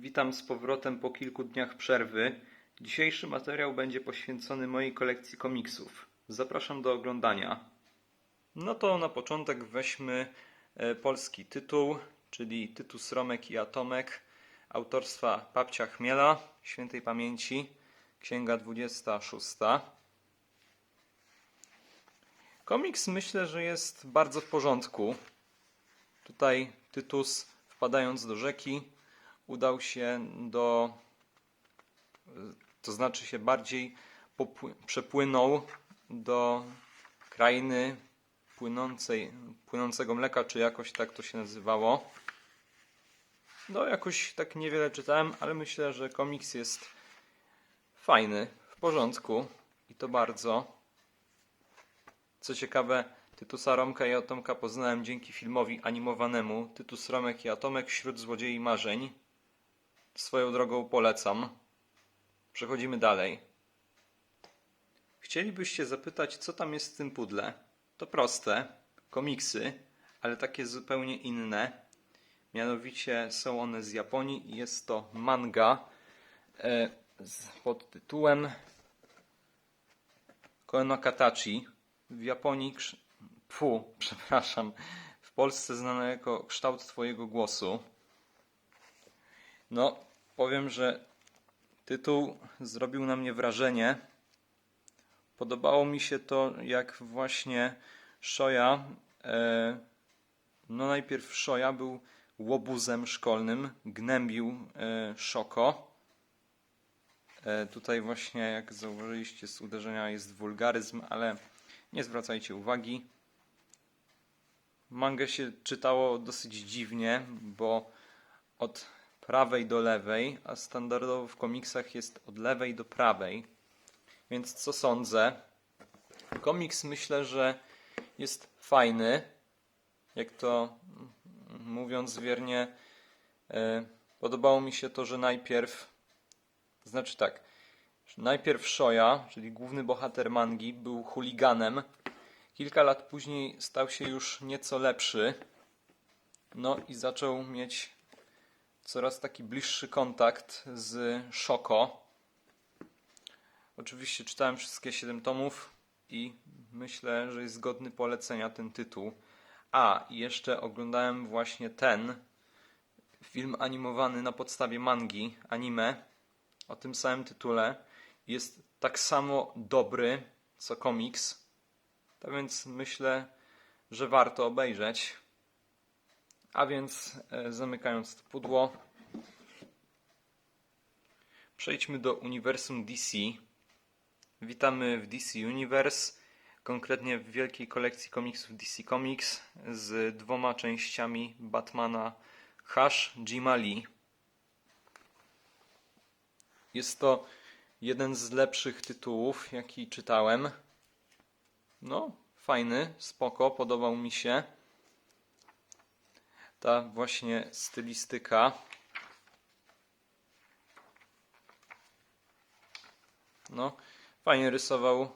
Witam z powrotem po kilku dniach przerwy. Dzisiejszy materiał będzie poświęcony mojej kolekcji komiksów. Zapraszam do oglądania. No to na początek weźmy e, polski tytuł, czyli Tytus Romek i Atomek autorstwa Papcia Chmiela, świętej pamięci, księga 26. Komiks myślę, że jest bardzo w porządku. Tutaj Tytus, wpadając do rzeki, udał się do, to znaczy się bardziej przepłynął do krainy płynącej, płynącego mleka, czy jakoś tak to się nazywało. No, jakoś tak niewiele czytałem, ale myślę, że komiks jest fajny, w porządku i to bardzo. Co ciekawe, Tytusa Romka i Atomka poznałem dzięki filmowi animowanemu Tytus Romek i Atomek wśród złodziei marzeń. Swoją drogą polecam. Przechodzimy dalej. Chcielibyście zapytać, co tam jest w tym pudle? To proste. Komiksy, ale takie zupełnie inne. Mianowicie są one z Japonii i jest to manga e, pod tytułem Koeno Katachi. W Japonii, fu, przepraszam, w Polsce znane jako kształt Twojego głosu. No, powiem, że tytuł zrobił na mnie wrażenie. Podobało mi się to, jak właśnie Shoya, e, no najpierw Shoya był łobuzem szkolnym, gnębił e, Shoko. E, tutaj właśnie, jak zauważyliście, z uderzenia jest wulgaryzm, ale nie zwracajcie uwagi. Mangę się czytało dosyć dziwnie, bo od prawej do lewej, a standardowo w komiksach jest od lewej do prawej. Więc co sądzę? Komiks myślę, że jest fajny. Jak to mówiąc wiernie, e, podobało mi się to, że najpierw, znaczy tak, najpierw Shoya, czyli główny bohater mangi, był chuliganem. Kilka lat później stał się już nieco lepszy. No i zaczął mieć coraz taki bliższy kontakt z Shoko. Oczywiście czytałem wszystkie 7 tomów i myślę, że jest godny polecenia ten tytuł. A, jeszcze oglądałem właśnie ten film animowany na podstawie mangi, anime, o tym samym tytule. Jest tak samo dobry co komiks. Tak więc myślę, że warto obejrzeć. A więc e, zamykając to pudło, przejdźmy do uniwersum DC. Witamy w DC Universe, konkretnie w wielkiej kolekcji komiksów DC Comics z dwoma częściami Batmana Hush Jima Lee. Jest to jeden z lepszych tytułów, jaki czytałem. No, fajny, spoko, podobał mi się. Ta właśnie stylistyka. No, fajnie rysował.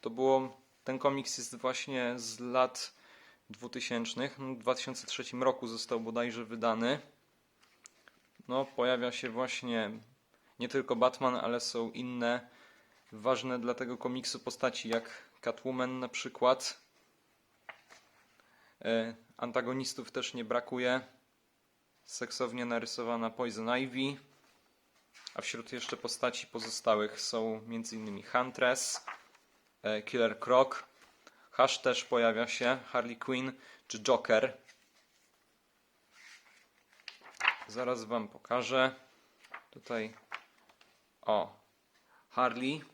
To było, ten komiks jest właśnie z lat 2000. W 2003 roku został bodajże wydany. No, pojawia się właśnie nie tylko Batman, ale są inne ważne dla tego komiksu postaci, jak Catwoman na przykład. E, Antagonistów też nie brakuje. Seksownie narysowana Poison Ivy. A wśród jeszcze postaci pozostałych są m.in. Huntress, e, Killer Croc, Hush też pojawia się, Harley Quinn czy Joker. Zaraz Wam pokażę. Tutaj o Harley.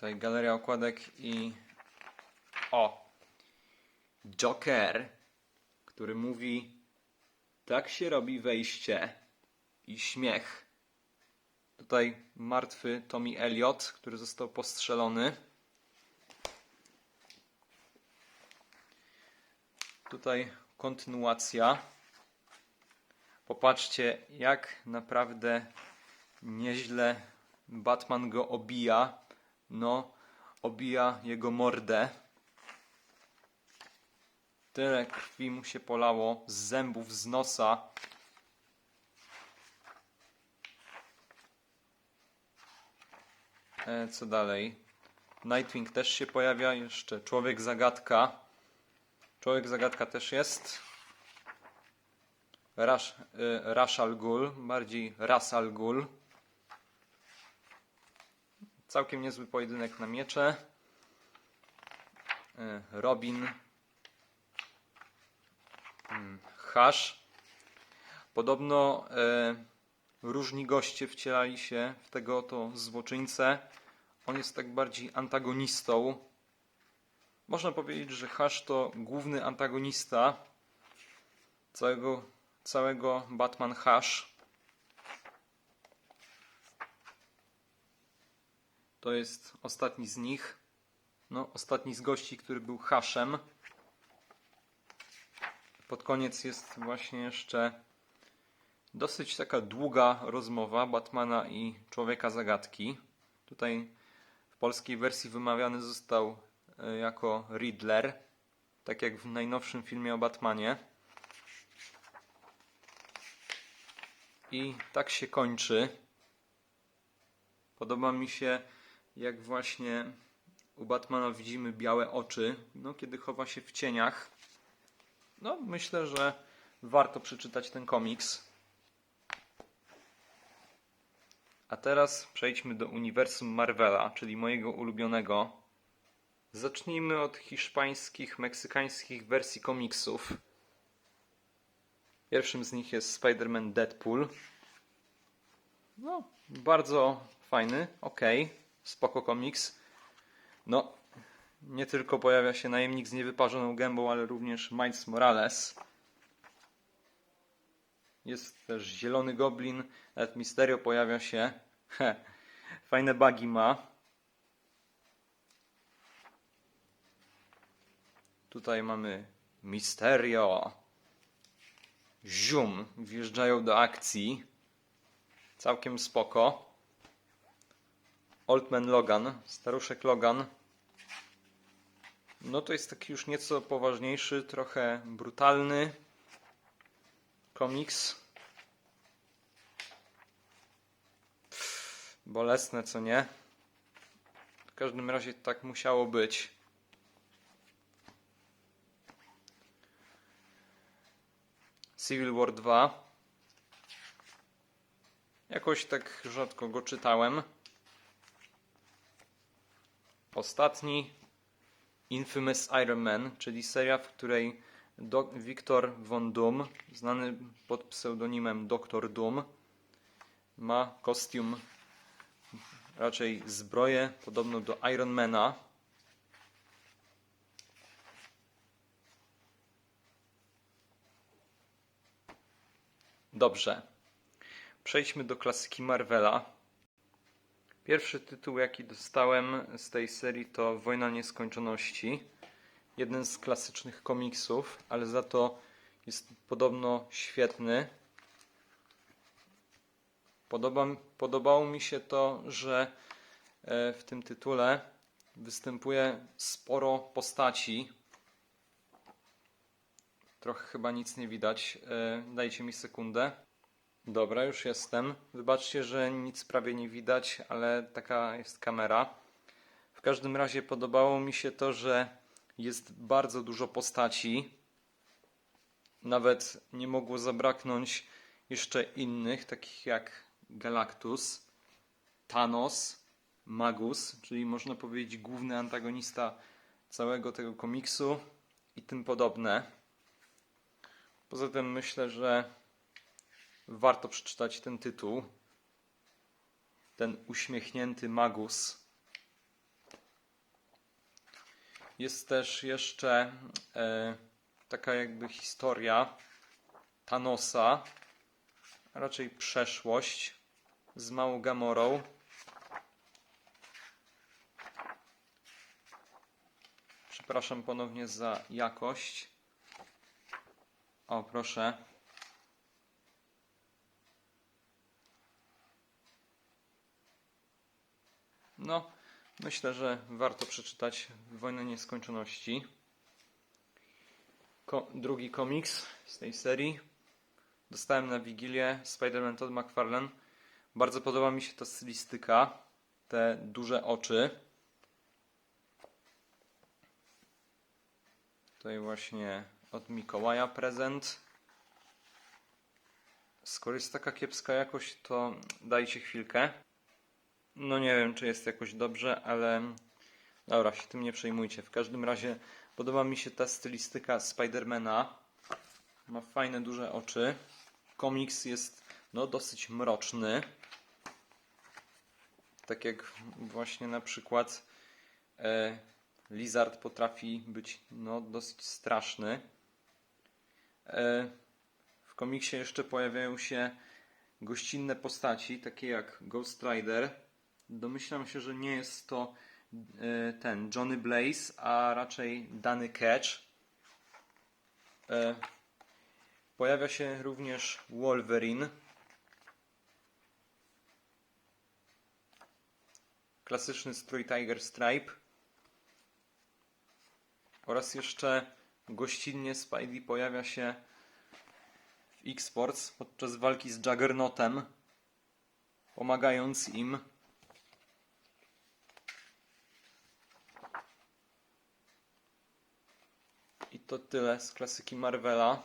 Tutaj galeria okładek i o Joker, który mówi tak się robi wejście i śmiech. Tutaj martwy Tommy Elliot, który został postrzelony. Tutaj kontynuacja. Popatrzcie, jak naprawdę nieźle Batman go obija. No, obija jego mordę. Tyle krwi mu się polało z zębów, z nosa. E, co dalej? Nightwing też się pojawia, jeszcze Człowiek Zagadka. Człowiek Zagadka też jest. Rash, y, Ra's al Ghul, bardziej Ras al Ghul. Całkiem niezły pojedynek na miecze. Y, Robin. Mm, Hash. Podobno y, różni goście wcielali się w tego oto złoczyńcę. On jest tak bardziej antagonistą. Można powiedzieć, że Hash to główny antagonista całego, całego Batman Hash. To jest ostatni z nich. No, ostatni z gości, który był Hashem. Pod koniec jest właśnie jeszcze dosyć taka długa rozmowa Batmana i Człowieka Zagadki. Tutaj w polskiej wersji wymawiany został e, jako Riddler, tak jak w najnowszym filmie o Batmanie. I tak się kończy. Podoba mi się, jak właśnie u Batmana widzimy białe oczy, no kiedy chowa się w cieniach. No, myślę, że warto przeczytać ten komiks. A teraz przejdźmy do uniwersum Marvela, czyli mojego ulubionego. Zacznijmy od hiszpańskich, meksykańskich wersji komiksów. Pierwszym z nich jest Spider-Man Deadpool. No, bardzo fajny, ok, spoko komiks. No, nie tylko pojawia się najemnik z niewyparzoną gębą, ale również Miles Morales. Jest też zielony goblin, nawet Misterio pojawia się. He, fajne bugi ma. Tutaj mamy Misterio. Zium, wjeżdżają do akcji. Całkiem spoko. Oldman Logan, staruszek Logan. No to jest taki już nieco poważniejszy, trochę brutalny komiks. Bolesne, co nie? W każdym razie tak musiało być. Civil War 2. Jakoś tak rzadko go czytałem. Ostatni Infamous Iron Man, czyli seria, w której Do Victor Von Doom, znany pod pseudonimem Dr. Doom, ma kostium, raczej zbroję podobną do Ironmana. Dobrze. Przejdźmy do klasyki Marvela. Pierwszy tytuł, jaki dostałem z tej serii, to Wojna Nieskończoności. Jeden z klasycznych komiksów, ale za to jest podobno świetny. Podoba, podobało mi się to, że e, w tym tytule występuje sporo postaci. Trochę chyba nic nie widać. E, Dajcie mi sekundę. Dobra, już jestem. Wybaczcie, że nic prawie nie widać, ale taka jest kamera. W każdym razie podobało mi się to, że jest bardzo dużo postaci. Nawet nie mogło zabraknąć jeszcze innych, takich jak Galactus, Thanos, Magus, czyli można powiedzieć główny antagonista całego tego komiksu i tym podobne. Poza tym myślę, że warto przeczytać ten tytuł. Ten uśmiechnięty Magus. Jest też jeszcze e, taka jakby historia Thanosa, raczej przeszłość z małą Gamorą. Przepraszam ponownie za jakość. O, proszę. No, myślę, że warto przeczytać Wojnę Nieskończoności. ko- drugi komiks z tej serii. Dostałem na Wigilię Spider-Man Todd McFarlane. Bardzo podoba mi się ta stylistyka, te duże oczy. Tutaj właśnie od Mikołaja prezent. Skoro jest taka kiepska jakość, to dajcie chwilkę. No nie wiem, czy jest jakoś dobrze, ale dobra, się tym nie przejmujcie. W każdym razie podoba mi się ta stylistyka Spidermana. Ma fajne, duże oczy. Komiks jest no, dosyć mroczny. Tak jak właśnie na przykład e, Lizard potrafi być no, dosyć straszny. E, w komiksie jeszcze pojawiają się gościnne postaci, takie jak Ghost Rider. Domyślam się, że nie jest to e, ten Johnny Blaze, a raczej Danny Catch. E, Pojawia się również Wolverine. Klasyczny strój Tiger Stripe. Oraz jeszcze gościnnie Spidey pojawia się w X-Force podczas walki z Juggernautem, pomagając im. I to tyle z klasyki Marvela.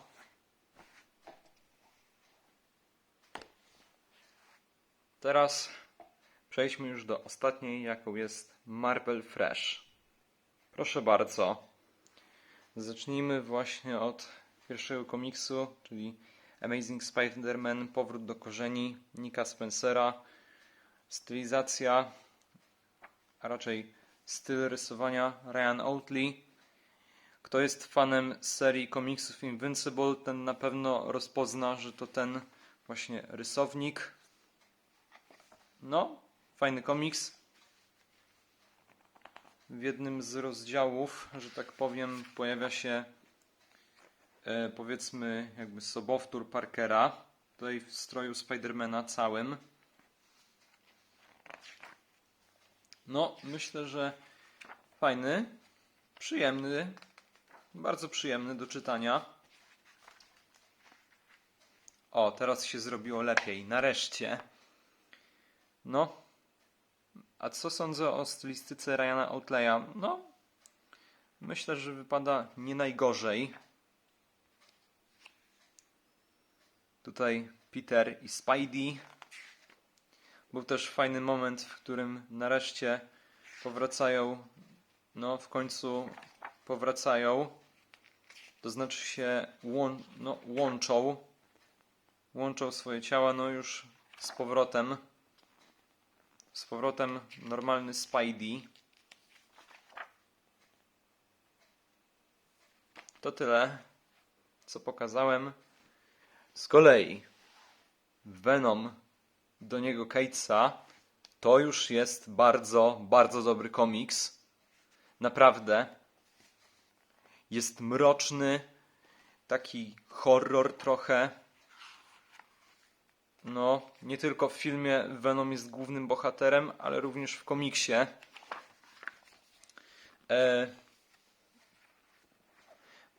Teraz przejdźmy już do ostatniej, jaką jest Marvel Fresh. Proszę bardzo. Zacznijmy właśnie od pierwszego komiksu, czyli Amazing Spider-Man Powrót do korzeni Nika Spencera. Stylizacja, a raczej styl rysowania Ryan Oatley. Kto jest fanem serii komiksów Invincible, ten na pewno rozpozna, że to ten właśnie rysownik. No, fajny komiks. W jednym z rozdziałów, że tak powiem, pojawia się e, powiedzmy jakby sobowtór Parkera. Tutaj w stroju Spidermana całym. No, myślę, że fajny, przyjemny, bardzo przyjemny do czytania. O, teraz się zrobiło lepiej, nareszcie. No, a co sądzę o stylistyce Ryana Outleya? No, myślę, że wypada nie najgorzej. Tutaj Peter i Spidey. Był też fajny moment, w którym nareszcie powracają, no w końcu powracają. To znaczy się łą, no, łączą. Łączą swoje ciała, no już z powrotem. Z powrotem normalny Spidey. To tyle, co pokazałem. Z kolei Venom do niego Catesa to już jest bardzo, bardzo dobry komiks. Naprawdę. Jest mroczny, taki horror trochę. No, nie tylko w filmie Venom jest głównym bohaterem, ale również w komiksie. E,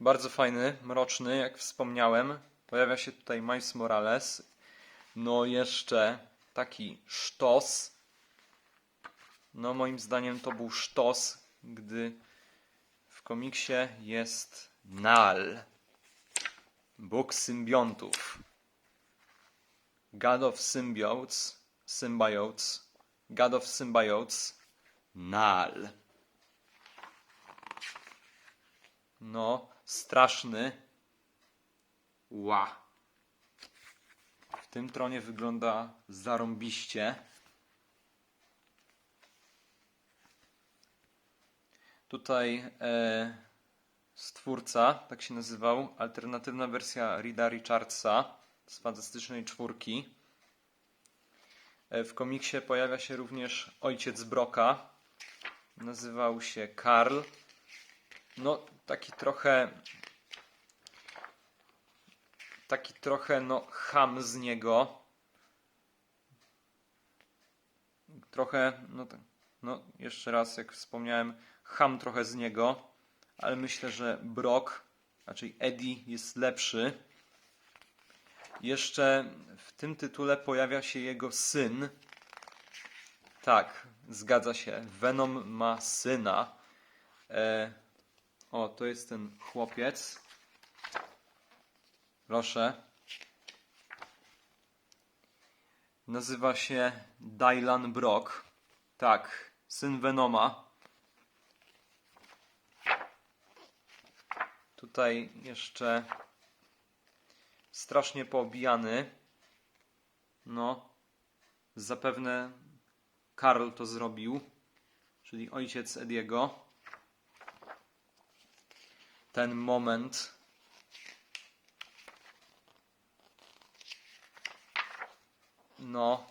bardzo fajny, mroczny, jak wspomniałem. Pojawia się tutaj Miles Morales. No, jeszcze taki sztos. No, moim zdaniem to był sztos, gdy komiksie jest Nal. Bóg symbiontów. God of Symbiotes, Symbiotes, God of Symbiotes, Nal. No, straszny. Ła. W tym tronie wygląda zarąbiście. Tutaj e, stwórca, tak się nazywał, alternatywna wersja Rida Richardsa z Fantastycznej Czwórki. E, W komiksie pojawia się również ojciec Broka. Nazywał się Karl. No, taki trochę. Taki trochę, no, ham z niego. Trochę, no, tak, no, jeszcze raz, jak wspomniałem, ham trochę z niego, ale myślę, że Brok raczej Eddie jest lepszy. Jeszcze w tym tytule pojawia się jego syn. Tak, zgadza się. Venom ma syna. E, o, to jest ten chłopiec. Proszę. Nazywa się Dylan Brock. Tak, syn Venoma. Tutaj jeszcze strasznie poobijany. No, zapewne Karl to zrobił, czyli ojciec Ediego. Ten moment. No,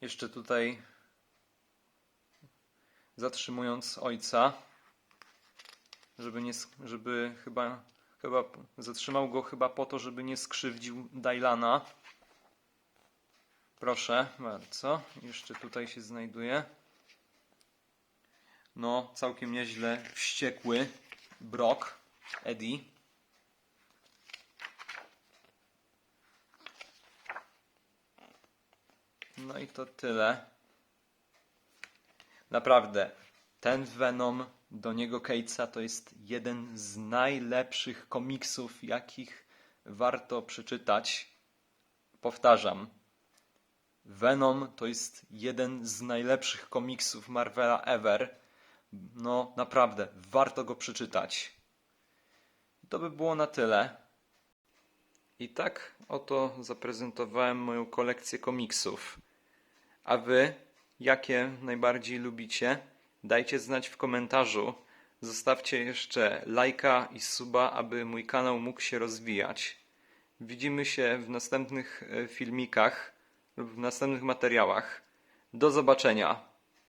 jeszcze tutaj zatrzymując ojca, żeby nie, żeby chyba, chyba zatrzymał go chyba po to, żeby nie skrzywdził Dylana. Proszę bardzo, jeszcze tutaj się znajduje. No, całkiem nieźle wściekły Brock, Eddie. No i to tyle. Naprawdę, ten Venom do niego Catesa to jest jeden z najlepszych komiksów, jakich warto przeczytać. Powtarzam, Venom to jest jeden z najlepszych komiksów Marvela ever. No, naprawdę, warto go przeczytać. To by było na tyle. I tak oto zaprezentowałem moją kolekcję komiksów. A wy, jakie najbardziej lubicie? Dajcie znać w komentarzu. Zostawcie jeszcze lajka i suba, aby mój kanał mógł się rozwijać. Widzimy się w następnych e, filmikach lub w następnych materiałach. Do zobaczenia.